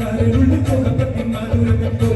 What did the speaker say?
കരളുണ്ട് കോപത്തിൽ മധുരത്തിൽ